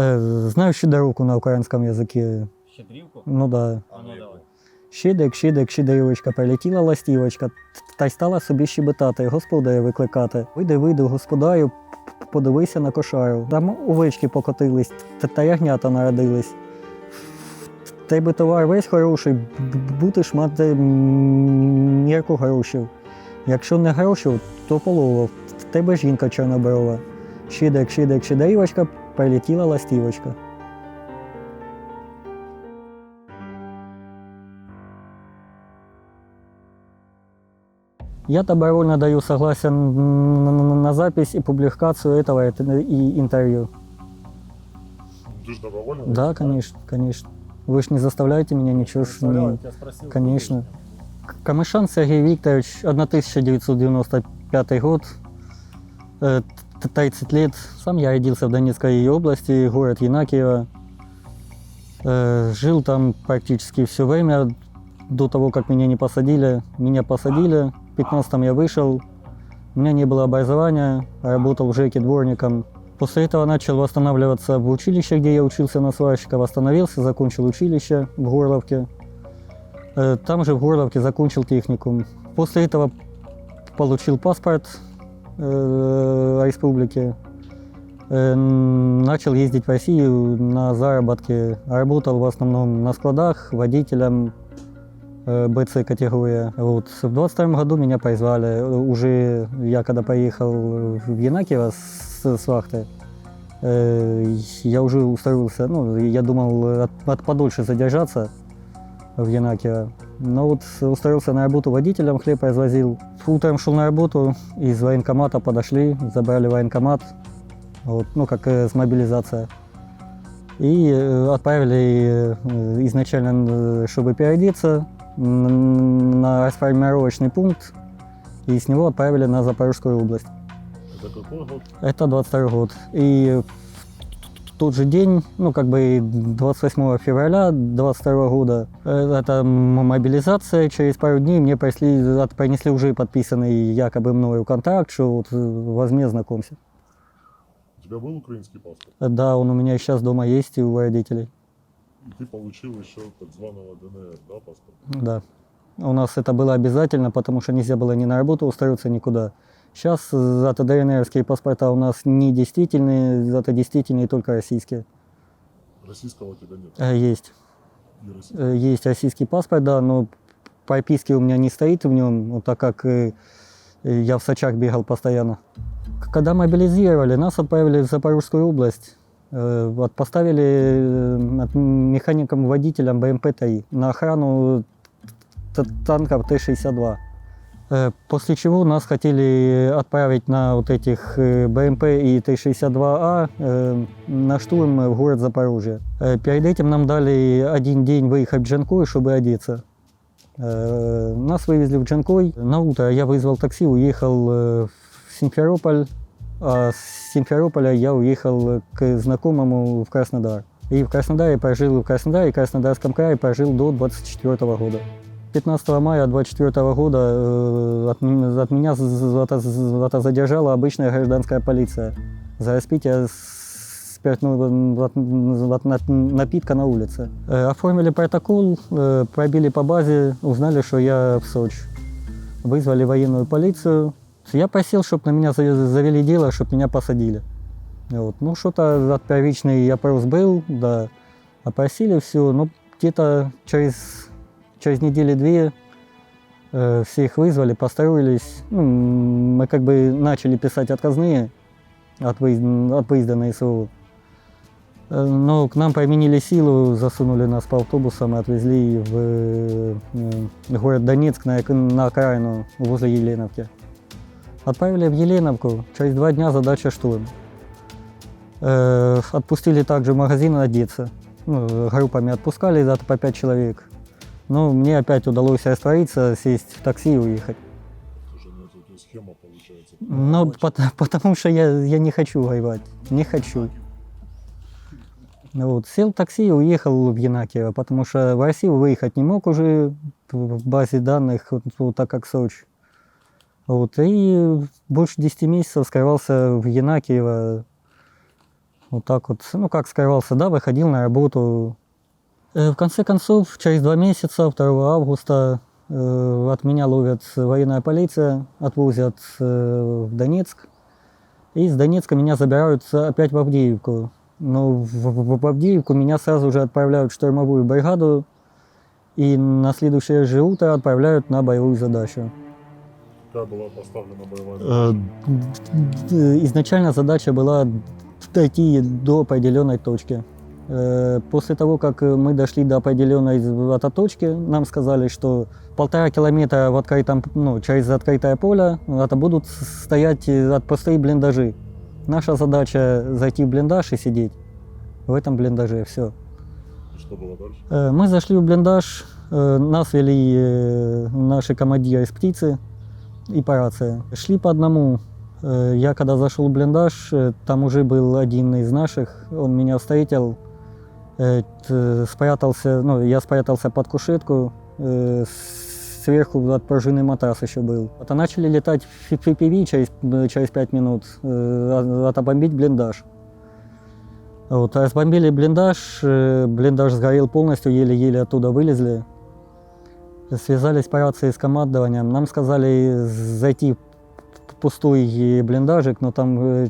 Э, знаю щедоруку на українському язикі. Щедрівку? Ну да. А ну давай. Щидик, щидик, щедрівочка, прилетіла ластівочка, та й стала собі щебетати, господаря викликати. Вийди, вийди, господарю, подивися на кошару. Там овечки покотились, та, та ягнята народились. Тебе товар весь хороший, будеш мати мірку грошів. Якщо не грошів, то полова. В тебе жінка чорноброва. Щидик, щидик, щедрівочка, прилетіла ластівочка. Я добровольно даю согласие на запись и публикацию этого это- и интервью. Ты же добровольно? Да, конечно, конечно. Вы ж не заставляете меня ничего. не-. Конечно. Камышан Сергей Викторович, 1995 год, 30 лет. Сам я родился в Донецкой области, город Янакиево. Э, Жил там практически все время до того, как меня не посадили. Меня посадили, в 15 я вышел. У меня не было образования, работал в ЖЭКе дворником. После этого начал восстанавливаться в училище, где я учился на сварщика. Восстановился, закончил училище в Горловке. Э, Там же в Горловке закончил техникум. После этого получил паспорт э, республики. Э, Начал ездить в Россию на заработки. Работал в основном на складах, водителем э, БЦ категория. Вот. В 22 году меня призвали. Э, Уже я когда поехал в Янакиево с, с вахты, э, я уже устроился, ну, я думал от, от подольше задержаться в Янакиево. Но вот устроился на работу водителем, хлеб развозил. Утром шел на работу, из военкомата подошли, забрали военкомат, вот, ну, как э, с мобилизация. И э, отправили э, изначально, э, чтобы переодеться, на расформировочный пункт, и с него отправили на Запорожскую область. Это какой год? Это 22 год. И тот же день, ну как бы 28 февраля 22 года, э, это мобилизация. Через пару дней мне от- принесли уже подписанный якобы мною контракт, что вот э, возьми, знакомься. У тебя был украинский паспорт? Да, он у меня сейчас дома есть и у родителей. И ты получил еще так званого ДНР, да, паспорт? Да. У нас это было обязательно, потому что нельзя было ни на работу устроиться, никуда. Сейчас зато ДНРские паспорта у нас не действительные, зато действительные только российские. Российского у тебя нет. Э, Есть. Э, Есть российский паспорт, да, но прописки у меня не стоит в нем, так как э, э, я в Сочах бегал постоянно. Когда мобилизировали, нас отправили в Запорожскую область. Э, вот Поставили э, от- механиком-водителем БМП-3 на охрану танков Т-62. Э, После чего нас хотели отправить на вот этих э, БМП и Т-62А э, на штурм в город Запорожье. Перед этим нам дали один день выехать в Джанкой, чтобы одеться. Нас вывезли в Джанкой. На утро я вызвал такси, уехал в Симферополь. А с Симферополя я уехал к знакомому в Краснодар. И в Краснодаре прожил в Краснодаре, Краснодарском крае прожил до 24 года. 15 мая 24 года э, от, от меня задержала обычная гражданская полиция за распитие спиртного напитка на улице. Э, Оформили протокол, э, пробили по базе, узнали, что я в Сочи. Вызвали военную полицию. Я просил, чтобы на меня за- завели дело, чтобы меня посадили. Вот. Ну, что-то от первичный опрос был, да. Опросили все, ну, где-то через, через недели две э, все их вызвали, построились. Ну, мы как бы начали писать отказные от выезда, от выезда на СВО. Э, Но к нам применили силу, засунули нас по автобусам и отвезли в э, город Донецк на, на окраину возле Еленовки. Отправили в Еленовку, через два дня задача штурм. Э, Отпустили также магазин одеться. Ну, группами отпускали за по пять человек. Но мне опять удалось раствориться, сесть в такси и уехать. Ну, это, схема получается. Ну, пот- потому что я, я не хочу воевать. Не хочу. Ну Вот. Сел в такси и уехал в Янакиево, потому что в Россию выехать не мог уже в базе данных, вот, вот так как Сочи. Вот. И больше 10 месяцев скрывался в Янакиево. Вот так вот, ну как скрывался, да, выходил на работу. Э, В конце концов, через два месяца, 2 августа, э, от меня ловят военная полиция, отвозят э, в Донецк. И из Донецка меня забирают опять в Авдеевку. Но в, в- в Авдеевку меня сразу же отправляют в штурмовую бригаду. И на следующее же утро отправляют на боевую задачу. Какая была поставлена боевая Э, задача? Изначально задача была дойти до определенной точки. Э, После того, как э, мы дошли до определенной з- этой точки, нам сказали, что полтора километра в открытом, ну, через открытое поле это будут стоять э, отпустые блиндажи. Наша задача зайти в блиндаж и сидеть в этом блиндаже. Все. Что было дальше? Э, Мы зашли в блиндаж, э, нас вели э, наши командиры из птицы и по рации. Шли по одному. Э, Я когда зашел в блиндаж, э, там уже был один из наших, он меня встретил, э, спрятался, ну, я спрятался под кушетку, э, сверху отпружинный матрас еще был. Это начали летать FPV через, э, через 5 минут, э, отобомбить блиндаж. Вот, разбомбили блиндаж, э, блиндаж сгорел полностью, еле-еле оттуда вылезли. Связались по рации с командованием. Нам сказали зайти в пустой блиндажик, но там э,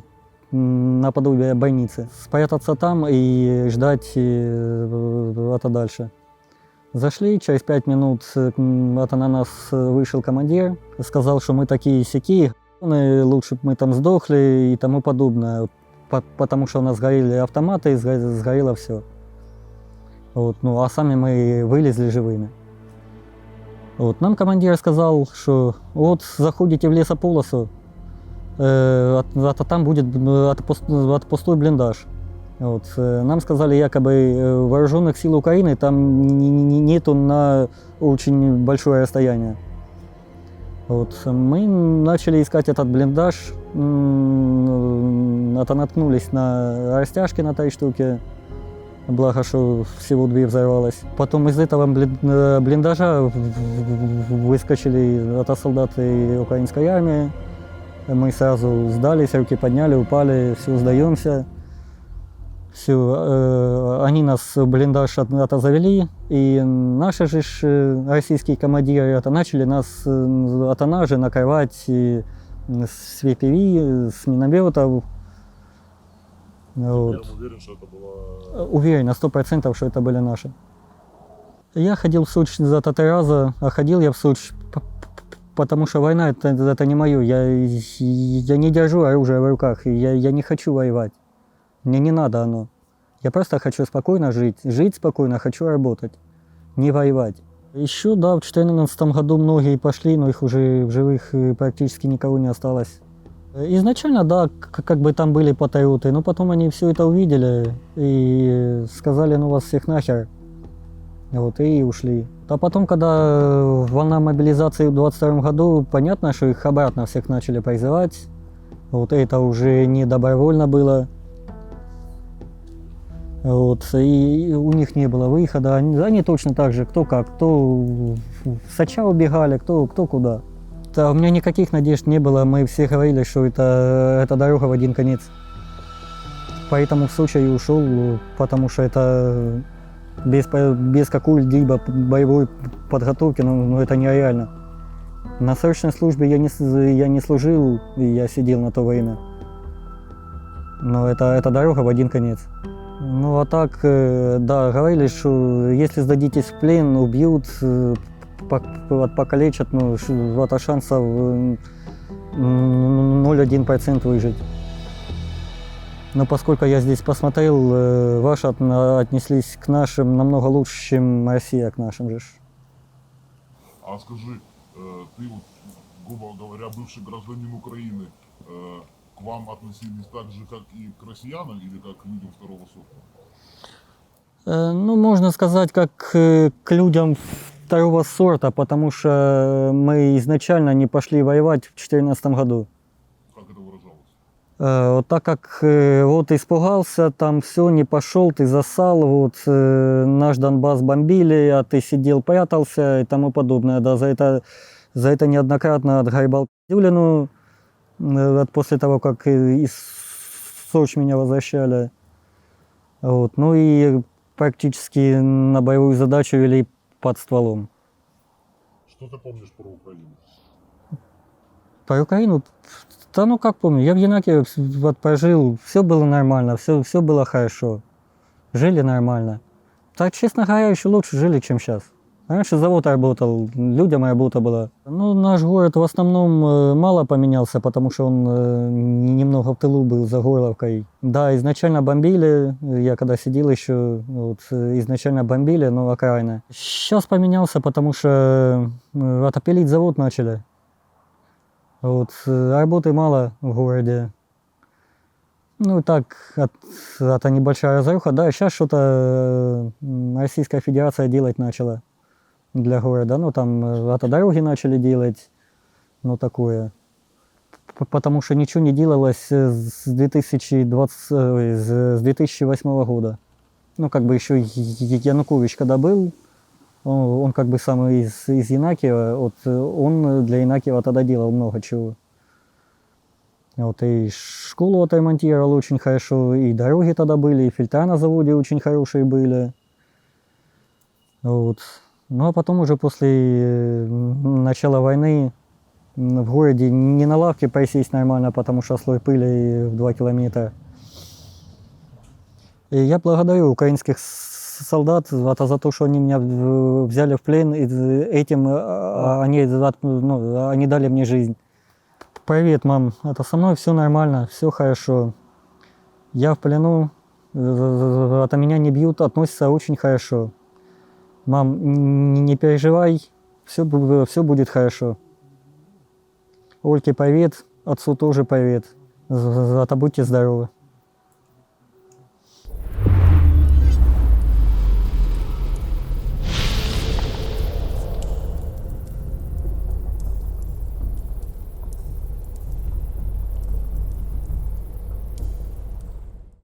наподобие больницы. Спрятаться там и ждать э, это дальше. Зашли, через пять минут э, это на нас вышел командир, сказал, что мы такие сякие, лучше бы мы там сдохли и тому подобное по- потому что у нас сгорели автоматы, и сго- сгорело все. Вот, ну, а сами мы вылезли живыми. Вот, нам командир сказал, что вот заходите в лесополосу, э, от- а там будет э, от, пус- от пустой блиндаж. Вот, э, нам сказали, якобы э, вооруженных сил Украины там нету на очень большое расстояние. Вот, мы начали искать этот блиндаж, м, это наткнулись на растяжки на той штуке, благо, что всего две взорвалось. Потом из этого блин- блиндажа выскочили это солдаты украинской армии, мы сразу сдались, руки подняли, упали, все, сдаемся. Все, они нас в блиндаж от- это завели, и наши же э, российские командиры это начали нас э, это ножи накрывать и с VPV, с минометов. Вот. Я уверен, что это было... Уверен на сто процентов, что это были наши. Я ходил в Сочи за этот раза, а ходил я в Сочи, потому что война это, это не мое. Я, я не держу оружие в руках, я, я не хочу воевать. Мне не надо оно. Я просто хочу спокойно жить. Жить спокойно, хочу работать, не воевать. Еще, да, в 2014 году многие пошли, но их уже в живых э, практически никого не осталось. Изначально, да, как бы там были патриоты, но потом они все это увидели и сказали, ну вас всех нахер. Вот, и ушли. А потом, когда волна мобилизации в 22 году, понятно, что их обратно всех начали призывать. Вот это уже не добровольно было. Вот, и у них не было выхода. Они, они точно так же, кто как, кто Соча убегали, кто, кто куда. Да, у меня никаких надежд не было. Мы все говорили, что это, это дорога в один конец. Поэтому в и ушел, потому что это без, без какой-либо боевой подготовки, ну, ну, это нереально. На срочной службе я не, я не служил, и я сидел на то время. Но это, это дорога в один конец. Ну а так, э, да, говорили, что если сдадитесь в плен, убьют, э, по- по- покалечат, ну, ш- это шансов э, м, 0,1% выжить. Но поскольку я здесь посмотрел, э, ваши отнеслись к нашим намного лучше, чем Россия к нашим же. А скажи, э, ты вот, грубо говоря, бывший гражданин Украины, э, к вам относились так же, как и к россиянам, или как к людям второго сорта? Ну, можно сказать, как к людям второго сорта, потому что мы изначально не пошли воевать в 2014 году. Как это выражалось? Э, Вот так как э, вот испугался, там все, не пошел, ты засал, вот э, наш Донбасс бомбили, а ты сидел, прятался и тому подобное. Да, за это, за это неоднократно отгребал Юлину э, вот после того, как э, из Сочи меня возвращали. Вот. Ну и практически на боевую задачу вели под стволом. Что ты помнишь про Украину? Про Украину, да ну как помню, я в Янаке вот прожил, все было нормально, все, все было хорошо. Жили нормально. Так, честно говоря, еще лучше жили, чем сейчас. Раньше завод работал, людям работа была. Ну, наш город в основном э, мало поменялся, потому что он э, немного в тылу был за Горловкой. Да, изначально бомбили, э, я когда сидел еще, вот, изначально бомбили, но окраины. Сейчас поменялся, потому что отопилить завод начали. Вот, работы мало в городе. Ну, так, от, это небольшая разруха. Да, сейчас что-то Российская Федерация делать начала для города. Ну, там э, автодороги начали делать, ну, такое. Потому что ничего не делалось э, с 2020, ой, с с 2008 года. Ну, как бы еще Янукович когда был, он, он как бы сам из, из Янакиева, вот э, он для Янакиева тогда делал много чего. Вот и школу отремонтировал очень хорошо, и дороги тогда были, и фильтра на заводе очень хорошие были. Вот. Ну а потом уже после начала войны в городе не на лавке присесть нормально, потому что слой пыли в 2 километра. И я благодарю украинских солдат это за то, что они меня взяли в плен, и этим э, а, они, за- ну, они дали мне жизнь. Привет, мам. Это со мной все нормально, все хорошо. Я в плену, э, от меня не бьют, относятся очень хорошо. Мам, не переживай, все, все будет хорошо. Ольке привет, отцу тоже привет. За- за- Зато будьте здоровы.